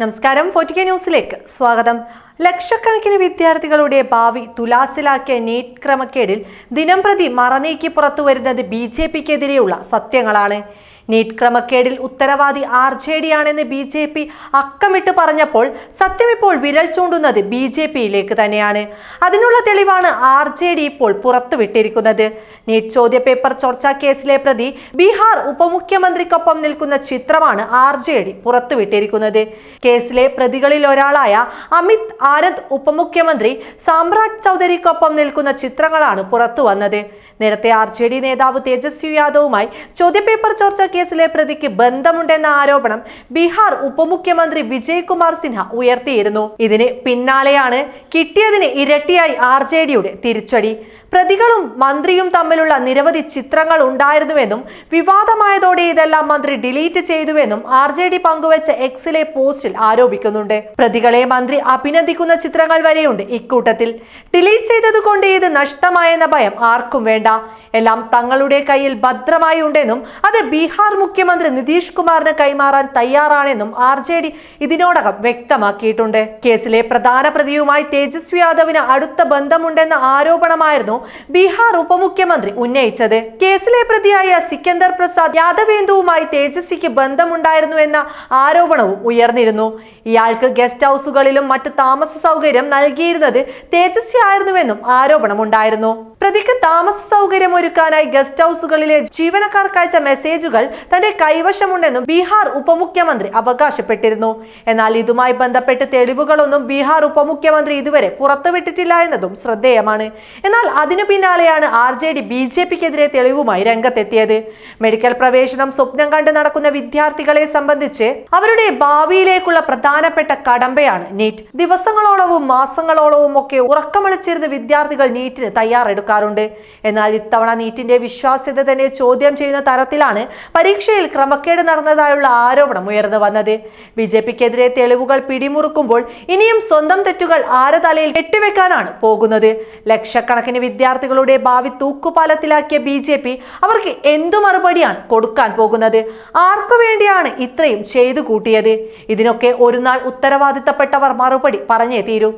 നമസ്കാരം. ഫോർട്ടിക്ക ന്യൂസിലേക്ക് സ്വാഗതം. ലക്ഷക്കണക്കിന് വിദ്യാർത്ഥികളുടെ ഭാവി തുലാസിലാക്കിയ നീറ്റ് ക്രമക്കേടിൽ ദിനംപ്രതി മറനീക്കി പുറത്തുവരുന്നത് ബി ജെ പിക്കെതിരെയുള്ള സത്യങ്ങളാണ്. നീറ്റ് ക്രമക്കേടിൽ ഉത്തരവാദി ആർ ജെ ഡി ആണെന്ന് ബി ജെ പി അക്കമിട്ട് പറഞ്ഞപ്പോൾ സത്യം ഇപ്പോൾ വിരൽ ചൂണ്ടുന്നത് ബി ജെ പിയിലേക്ക് തന്നെയാണ്. അതിനുള്ള തെളിവാണ് ആർ ജെ ഡി ഇപ്പോൾ പുറത്തുവിട്ടിരിക്കുന്നത്. നീറ്റ് ചോദ്യപേപ്പർ ചോർച്ചാ കേസിലെ പ്രതി ബീഹാർ ഉപമുഖ്യമന്ത്രിക്കൊപ്പം നിൽക്കുന്ന ചിത്രമാണ് ആർ ജെ ഡി പുറത്തുവിട്ടിരിക്കുന്നത്. കേസിലെ പ്രതികളിൽ ഒരാളായ അമിത് ആനന്ദ് ഉപമുഖ്യമന്ത്രി സാമ്രാട് ചൗധരിക്കൊപ്പം നിൽക്കുന്ന ചിത്രങ്ങളാണ് പുറത്തു വന്നത് നേരത്തെ ആർ ജെ ഡി നേതാവ് തേജസ്വി യാദവുമായി ചോദ്യപേപ്പർ ചോർച്ച കേസിലെ പ്രതിക്ക് ബന്ധമുണ്ടെന്ന ആരോപണം ബീഹാർ ഉപമുഖ്യമന്ത്രി വിജയ് കുമാർ സിൻഹ ഉയർത്തിയിരുന്നു. ഇതിന് പിന്നാലെയാണ് കിട്ടിയതിന് ഇരട്ടിയായി ആർ ജെ ഡിയുടെ തിരിച്ചടി. പ്രതികളും മന്ത്രിയും തമ്മിലുള്ള നിരവധി ചിത്രങ്ങൾ ഉണ്ടായിരുന്നുവെന്നും വിവാദമായതോടെ ഇതെല്ലാം മന്ത്രി ഡിലീറ്റ് ചെയ്തുവെന്നും ആർ ജെ ഡി പങ്കുവച്ച എക്സിലെ പോസ്റ്റിൽ ആരോപിക്കുന്നുണ്ട്. പ്രതികളെ മന്ത്രി അഭിനന്ദിക്കുന്ന ചിത്രങ്ങൾ വരെയുണ്ട് ഇക്കൂട്ടത്തിൽ. ഡിലീറ്റ് ചെയ്തതുകൊണ്ട് ഇത് നഷ്ടമായെന്ന ഭയം ആർക്കും വേണ്ട. എല്ലാം തങ്ങളുടെ കയ്യിൽ ഭദ്രമായി ഉണ്ടെന്നും അത് ബീഹാർ മുഖ്യമന്ത്രി നിതീഷ് കുമാറിന് കൈമാറാൻ തയ്യാറാണെന്നും ആർ ജെ ഡി ഇതിനോടകം വ്യക്തമാക്കിയിട്ടുണ്ട്. കേസിലെ പ്രധാന പ്രതിയുമായി തേജസ്വി യാദവിന് അടുത്ത ബന്ധമുണ്ടെന്ന ആരോപണമായിരുന്നു ബീഹാർ ഉപമുഖ്യമന്ത്രി ഉന്നയിച്ചത്. കേസിലെ പ്രതിയായ സിക്കന്ദർ പ്രസാദ് യാദവേന്ദുവുമായി തേജസ്വിക്ക് ബന്ധമുണ്ടായിരുന്നു എന്ന ആരോപണവും ഉയർന്നിരുന്നു. ഇയാൾക്ക് ഗസ്റ്റ് ഹൗസുകളിലും മറ്റ് താമസ സൗകര്യം നൽകിയിരുന്നത് തേജസ്വി ആയിരുന്നുവെന്നും ആരോപണമുണ്ടായിരുന്നു. പ്രതിക്ക് താമസ സൗകര്യം ഒരുക്കാനായി ഗസ്റ്റ് ഹൗസുകളിലെ ജീവനക്കാർക്ക് അയച്ച മെസ്സേജുകൾ തന്റെ കൈവശമുണ്ടെന്നും ബീഹാർ ഉപമുഖ്യമന്ത്രി അവകാശപ്പെട്ടിരുന്നു. എന്നാൽ ഇതുമായി ബന്ധപ്പെട്ട് തെളിവുകളൊന്നും ബീഹാർ ഉപമുഖ്യമന്ത്രി ഇതുവരെ പുറത്തുവിട്ടിട്ടില്ല എന്നതും ശ്രദ്ധേയമാണ്. എന്നാൽ അതിനു പിന്നാലെയാണ് R J D B J പിക്കെതിരെ തെളിവുമായി രംഗത്തെത്തിയത്. മെഡിക്കൽ പ്രവേശനം സ്വപ്നം കണ്ട് നടക്കുന്ന വിദ്യാർത്ഥികളെ സംബന്ധിച്ച് അവരുടെ ഭാവിയിലേക്കുള്ള പ്രധാനപ്പെട്ട കടമ്പയാണ് നീറ്റ്. ദിവസങ്ങളോളവും മാസങ്ങളോളവും ഒക്കെ ഉറക്കമളിച്ചിരുന്ന വിദ്യാർത്ഥികൾ നീറ്റിന് തയ്യാറെടുക്കാറുണ്ട് എന്നാൽ ഇത്തവണ നീറ്റിന്റെ വിശ്വാസ്യത തന്നെ ചോദ്യം ചെയ്യുന്ന തരത്തിലാണ് പരീക്ഷയിൽ ക്രമക്കേട് നടന്നതായുള്ള ആരോപണം ഉയർന്നു വന്നത്. ബി ജെ പിക്കെതിരെ തെളിവുകൾ പിടിമുറുക്കുമ്പോൾ ഇനിയും സ്വന്തം തെറ്റുകൾ ആരെ തലയിൽ കെട്ടിവെക്കാനാണ് പോകുന്നത്. ലക്ഷക്കണക്കിന് വിദ്യാർത്ഥികളുടെ ഭാവി തൂക്കുപാലത്തിലാക്കിയ ബി ജെ പി അവർക്ക് എന്തു മറുപടിയാണ് കൊടുക്കാൻ പോകുന്നത്? ആർക്കു വേണ്ടിയാണ് ഇത്രയും ചെയ്തു കൂട്ടിയത്? ഇതിനൊക്കെ ഒരു നാൾ ഉത്തരവാദിത്തപ്പെട്ടവർ മറുപടി പറഞ്ഞേ തീരൂ.